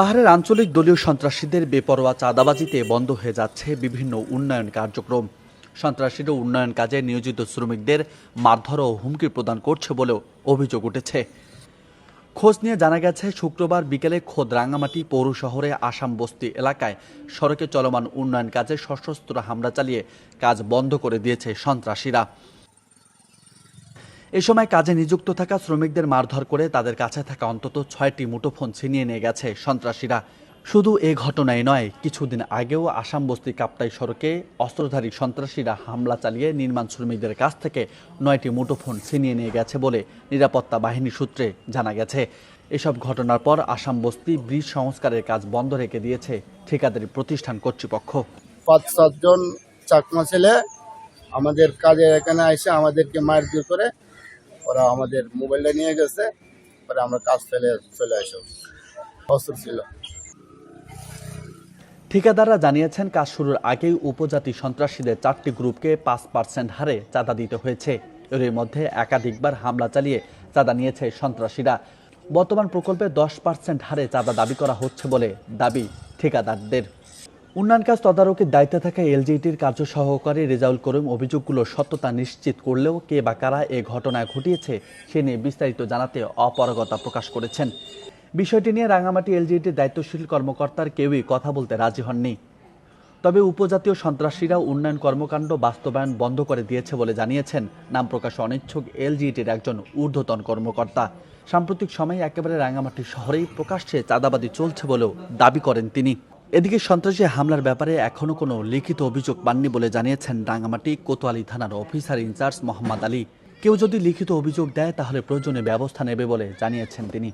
পাহাড়ের আঞ্চলিক দলীয় সন্ত্রাসীদের বেপরোয়া চাঁদাবাজিতে বন্ধ হয়ে যাচ্ছে বিভিন্ন উন্নয়ন কার্যক্রম। সন্ত্রাসীরা উন্নয়ন কাজে নিয়োজিত শ্রমিকদের মারধর ও হুমকি প্রদান করছে বলেও অভিযোগ উঠেছে। খোঁজ নিয়ে জানা গেছে, শুক্রবার বিকেলে খোদ রাঙ্গামাটি পৌর শহরে আসাম বস্তি এলাকায় সড়কে চলমান উন্নয়ন কাজে সশস্ত্র হামলা চালিয়ে কাজ বন্ধ করে দিয়েছে সন্ত্রাসীরা। এ সময় কাজে নিযুক্ত থাকা শ্রমিকদের মারধর করে তাদের কাছে থাকা অন্তত ছয়টি মুঠোফোন ছিনিয়ে নিয়ে গেছে সন্ত্রাসীরা। শুধু এ ঘটনাই নয়, কিছুদিন আগেও আসাম বস্তি কাপ্তাই সড়কে অস্ত্রধারী সন্ত্রাসীরা হামলা চালিয়ে নির্মাণ শ্রমিকদের কাছ থেকে নয়টি মুঠোফোন ছিনিয়ে নিয়ে গেছে বলে নিরাপত্তা বাহিনী সূত্রে জানা গেছে। এসব ঘটনার পর আসাম বস্তি ব্রিজ সংস্কারের কাজ বন্ধ রেখে দিয়েছে ঠিকাদারি প্রতিষ্ঠান কর্তৃপক্ষ। পাঁচ, সাতজন চাকমা ছেলে আমাদের কাজে এখানে এসে আমাদেরকে মারধর করে ওরা আমাদের মোবাইলটা নিয়ে গেছে, পরে আমরা কাজ ফেলে, চলে আসো অস্ত্র ছিল। ঠিকাদাররা জানিয়েছেন, কাজ শুরুর আগেই উপজাতি সন্ত্রাসীদের চারটি গ্রুপকে পাঁচ পার্সেন্ট হারে চাঁদা দিতে হয়েছে। এর মধ্যে একাধিকবার হামলা চালিয়ে চাঁদা নিয়েছে সন্ত্রাসীরা। বর্তমান প্রকল্পে দশ পার্সেন্ট হারে চাঁদা দাবি করা হচ্ছে বলে দাবি ঠিকাদারদের। উন্নয়ন কাজ তদারকির দায়িত্বে থাকা এলজিটির কার্য সহকারী রেজাউল করিম অভিযোগগুলোর সত্যতা নিশ্চিত করলেও কে বা কারা এ ঘটনা ঘটিয়েছে, সে নিয়ে বিস্তারিত জানাতে অপারগতা প্রকাশ করেছেন। বিষয়টি নিয়ে রাঙামাটি এলজিটির দায়িত্বশীল কর্মকর্তার কেউই কথা বলতে রাজি হননি। তবে উপজাতীয় সন্ত্রাসীরা উন্নয়ন কর্মকাণ্ড বাস্তবায়ন বন্ধ করে দিয়েছে বলে জানিয়েছেন। নাম প্রকাশে অনিচ্ছুক এলজিটির একজন ঊর্ধ্বতন কর্মকর্তা। সাম্প্রতিক সময়ে একেবারে রাঙামাটি শহরেই প্রকাশ্যে চাঁদাবাদি চলছে বলেও দাবি করেন তিনি। এদিকে সন্ত্রাসী হামলার ব্যাপারে এখনও কোনো লিখিত অভিযোগ পাননি বলে জানিয়েছেন রাঙামাটি কোতোয়ালি থানার অফিসার ইনচার্জ মোহাম্মদ আলী। কেউ যদি লিখিত অভিযোগ দেয় তাহলে প্রয়োজনে ব্যবস্থা নেবে বলে জানিয়েছেন তিনি।